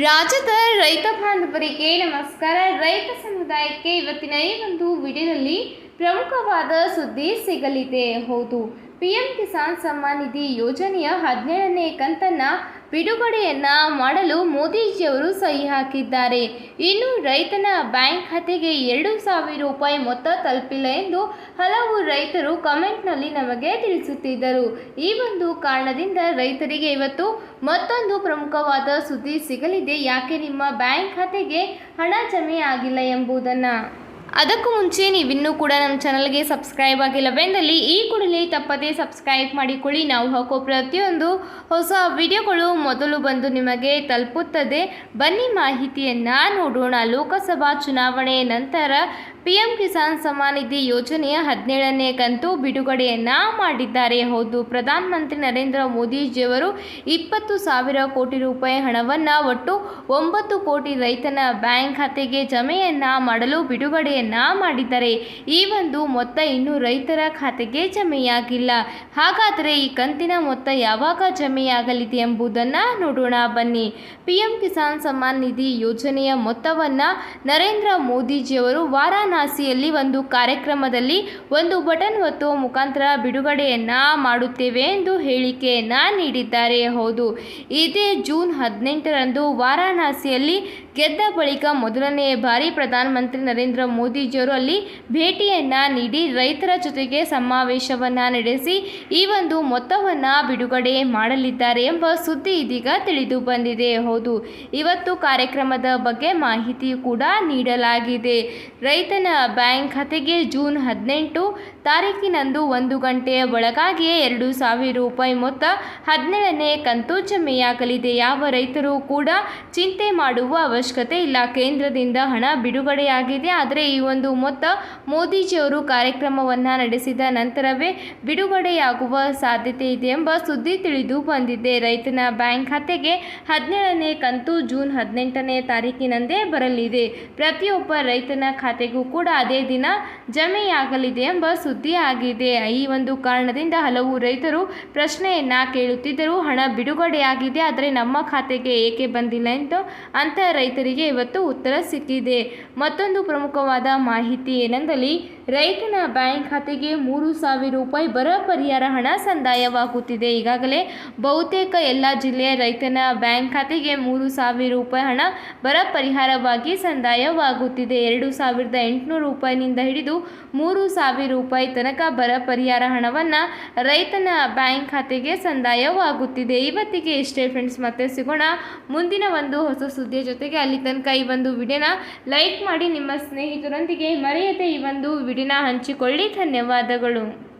ರಾಜ್ಯದ ರೈತ ಬಾಂಧವರಿಗೆ ನಮಸ್ಕಾರ. ರೈತ ಸಮುದಾಯಕ್ಕೆ ಇವತ್ತಿನ ಈ ಒಂದು ವಿಡಿಯೋದಲ್ಲಿ ಪ್ರಮುಖವಾದ ಸುದ್ದಿ ಸಿಗಲಿದೆ. ಹೌದು ಪಿಎಂ ಕಿಸಾನ್ ಸಮ್ಮಾನ್ ನಿಧಿ ಯೋಜನೆಯ ಹದಿನೇಳನೇ ಕಂತನ್ನ ಬಿಡುಗಡೆಯನ್ನ ಮಾಡಲು ಮೋದಿಜಿಯವರು ಸಹಿ ಹಾಕಿದ್ದಾರೆ. ಇನ್ನು ರೈತನ ಬ್ಯಾಂಕ್ ಖಾತೆಗೆ ಎರಡು ಸಾವಿರ ರೂಪಾಯಿ ಮೊತ್ತ ತಲುಪಿಲ್ಲ ಎಂದು ಹಲವು ರೈತರು ಕಮೆಂಟ್ನಲ್ಲಿ ನಮಗೆ ತಿಳಿಸುತ್ತಿದ್ದರು. ಈ ಒಂದು ಕಾರಣದಿಂದ ರೈತರಿಗೆ ಇವತ್ತು ಮತ್ತೊಂದು ಪ್ರಮುಖವಾದ ಸುದ್ದಿ ಸಿಗಲಿದೆ. ಯಾಕೆ ನಿಮ್ಮ ಬ್ಯಾಂಕ್ ಖಾತೆಗೆ ಹಣ ಜಮೆ ಆಗಿಲ್ಲ ಎಂಬುದನ್ನು? ಅದಕ್ಕೂ ಮುಂಚೆ ನೀವಿನ್ನೂ ಕೂಡ ನಮ್ಮ ಚಾನಲ್ಗೆ ಸಬ್ಸ್ಕ್ರೈಬ್ ಆಗಿಲ್ಲವೆಂದಲ್ಲಿ ಈ ಕೂಡಲೇ ತಪ್ಪದೇ ಸಬ್ಸ್ಕ್ರೈಬ್ ಮಾಡಿಕೊಳ್ಳಿ. ನಾವು ಹಾಕೋ ಪ್ರತಿಯೊಂದು ಹೊಸ ವಿಡಿಯೋಗಳು ಮೊದಲು ಬಂದು ನಿಮಗೆ ತಲುಪುತ್ತದೆ. ಬನ್ನಿ ಮಾಹಿತಿಯನ್ನು ನೋಡೋಣ. ಲೋಕಸಭಾ ಚುನಾವಣೆ ನಂತರ ಪಿ ಎಂ ಕಿಸಾನ್ ಸಮ್ಮಾನ್ ನಿಧಿ ಯೋಜನೆಯ ಹದಿನೇಳನೇ ಕಂತು ಬಿಡುಗಡೆಯನ್ನ ಮಾಡಿದ್ದಾರೆ. ಹೌದು, ಪ್ರಧಾನಮಂತ್ರಿ ನರೇಂದ್ರ ಮೋದಿಜಿಯವರು ಇಪ್ಪತ್ತು ಸಾವಿರ ಕೋಟಿ ರೂಪಾಯಿ ಹಣವನ್ನು ಒಟ್ಟು ಒಂಬತ್ತು ಕೋಟಿ ರೈತನ ಬ್ಯಾಂಕ್ ಖಾತೆಗೆ ಜಮೆಯನ್ನ ಮಾಡಲು ಬಿಡುಗಡೆಯನ್ನ ಮಾಡಿದ್ದಾರೆ. ಈ ಒಂದು ಮೊತ್ತ ಇನ್ನೂ ರೈತರ ಖಾತೆಗೆ ಜಮೆಯಾಗಿಲ್ಲ. ಹಾಗಾದರೆ ಈ ಕಂತಿನ ಮೊತ್ತ ಯಾವಾಗ ಜಮೆಯಾಗಲಿದೆ ಎಂಬುದನ್ನು ನೋಡೋಣ ಬನ್ನಿ. ಪಿಎಂ ಕಿಸಾನ್ ಸಮ್ಮಾನ್ ನಿಧಿ ಯೋಜನೆಯ ಮೊತ್ತವನ್ನು ನರೇಂದ್ರ ಮೋದಿಜಿಯವರು ವಾರಾಣಸಿಯಲ್ಲಿ ಒಂದು ಕಾರ್ಯಕ್ರಮದಲ್ಲಿ ಒಂದು ಬಟನ್ ಒತ್ತುವ ಮುಖಾಂತರ ಬಿಡುಗಡೆಯನ್ನ ಮಾಡುತ್ತೇವೆ ಎಂದು ಹೇಳಿಕೆಯನ್ನ ನೀಡಿದ್ದಾರೆ. ಹೌದು, ಇದೇ ಜೂನ್ ಹದಿನೆಂಟರಂದು ವಾರಾಣಸಿಯಲ್ಲಿ ಗೆದ್ದ ಬಳಿಕ ಮೊದಲನೇ ಬಾರಿ ಪ್ರಧಾನಮಂತ್ರಿ ನರೇಂದ್ರ ಮೋದಿಜಿಯವರು ಅಲ್ಲಿ ಭೇಟಿಯನ್ನ ನೀಡಿ ರೈತರ ಜೊತೆಗೆ ಸಮಾವೇಶವನ್ನು ನಡೆಸಿ ಈ ಒಂದು ಮೊತ್ತವನ್ನು ಬಿಡುಗಡೆ ಮಾಡಲಿದ್ದಾರೆ ಎಂಬ ಸುದ್ದಿ ಇದೀಗ ತಿಳಿದು ಬಂದಿದೆ. ಹೌದು, ಇವತ್ತು ಕಾರ್ಯಕ್ರಮದ ಬಗ್ಗೆ ಮಾಹಿತಿ ಕೂಡ ನೀಡಲಾಗಿದೆ. ರೈತನ ಬ್ಯಾಂಕ್ ಖಾತೆಗೆ ಜೂನ್ ಹದಿನೆಂಟು ತಾರೀಕಿನಂದು ಒಂದು ಗಂಟೆಯ ಒಳಗಾಗಿಯೇ ಎರಡು ಸಾವಿರ ರೂಪಾಯಿ ಮೊತ್ತ ಹದಿನೇಳನೇ ಕಂತು ಜಮೆಯಾಗಲಿದೆ. ಯಾವ ರೈತರು ಕೂಡ ಚಿಂತೆ ಮಾಡುವ ಅವಶ್ಯಕತೆ ಇಲ್ಲ. ಕೇಂದ್ರದಿಂದ ಹಣ ಬಿಡುಗಡೆಯಾಗಿದೆ. ಆದರೆ ಈ ಒಂದು ಮೊತ್ತ ಮೋದಿಜಿಯವರು ಕಾರ್ಯಕ್ರಮವನ್ನು ನಡೆಸಿದ ನಂತರವೇ ಬಿಡುಗಡೆಯಾಗುವ ಸಾಧ್ಯತೆ ಇದೆ ಎಂಬ ಸುದ್ದಿ ತಿಳಿದು ಬಂದಿದೆ. ರೈತನ ಬ್ಯಾಂಕ್ ಖಾತೆಗೆ ಹದಿನೇಳನೇ ಕಂತು ಜೂನ್ ಹದಿನೆಂಟನೇ ತಾರೀಕಿನಂದೇ ಬರಲಿದೆ. ಪ್ರತಿಯೊಬ್ಬ ರೈತನ ಖಾತೆಗೂ ಕೂಡ ಅದೇ ದಿನ ಜಮೆಯಾಗಲಿದೆ ಎಂಬ ಸುದ್ದಿ ಆಗಿದೆ. ಈ ಒಂದು ಕಾರಣದಿಂದ ಹಲವು ರೈತರು ಪ್ರಶ್ನೆಯನ್ನ ಕೇಳುತ್ತಿದ್ದರು. ಹಣ ಬಿಡುಗಡೆಯಾಗಿದೆ, ಆದರೆ ನಮ್ಮ ಖಾತೆಗೆ ಏಕೆ ಬಂದಿಲ್ಲ ಎಂದು ಅಂತ ರೈತರಿಗೆ ಇವತ್ತು ಉತ್ತರ ಸಿಕ್ಕಿದೆ. ಮತ್ತೊಂದು ಪ್ರಮುಖವಾದ ಮಾಹಿತಿ ಏನೆಂದಲ್ಲಿ ರೈತನ ಬ್ಯಾಂಕ್ ಖಾತೆಗೆ ಮೂರು ಸಾವಿರ ರೂಪಾಯಿ ಬರ ಪರಿಹಾರ ಹಣ ಸಂದಾಯವಾಗುತ್ತಿದೆ. ಈಗಾಗಲೇ ಬಹುತೇಕ ಎಲ್ಲ ಜಿಲ್ಲೆಯ ರೈತನ ಬ್ಯಾಂಕ್ ಖಾತೆಗೆ ಮೂರು ಸಾವಿರ ರೂಪಾಯಿ ಹಣ ಬರ ಪರಿಹಾರವಾಗಿ ಸಂದಾಯವಾಗುತ್ತಿದೆ. ಎರಡು ಸಾವಿರದ ಎಂಟುನೂರು ರೂಪಾಯಿನಿಂದ ಹಿಡಿದು ಮೂರು ಸಾವಿರ ರೂಪಾಯಿ ತನಕ ಬರ ಪರಿಹಾರ ಹಣವನ್ನು ರೈತನ ಬ್ಯಾಂಕ್ ಖಾತೆಗೆ ಸಂದಾಯವಾಗುತ್ತಿದೆ. ಇವತ್ತಿಗೆ ಇಷ್ಟೇ ಫ್ರೆಂಡ್ಸ್ ಮತ್ತೆ ಸಿಗೋಣ ಮುಂದಿನ ಒಂದು ಹೊಸ ಸುದ್ದಿಯ ಜೊತೆಗೆ. ಅಲ್ಲಿ ತನಕ ಈ ಒಂದು ವಿಡಿಯೋನ ಲೈಕ್ ಮಾಡಿ ನಿಮ್ಮ ಸ್ನೇಹಿತರೊಂದಿಗೆ ಮರೆಯದೆ ಈ ಒಂದು ವಿಡಿಯೋನ ಹಂಚಿಕೊಳ್ಳಿ. ಧನ್ಯವಾದಗಳು.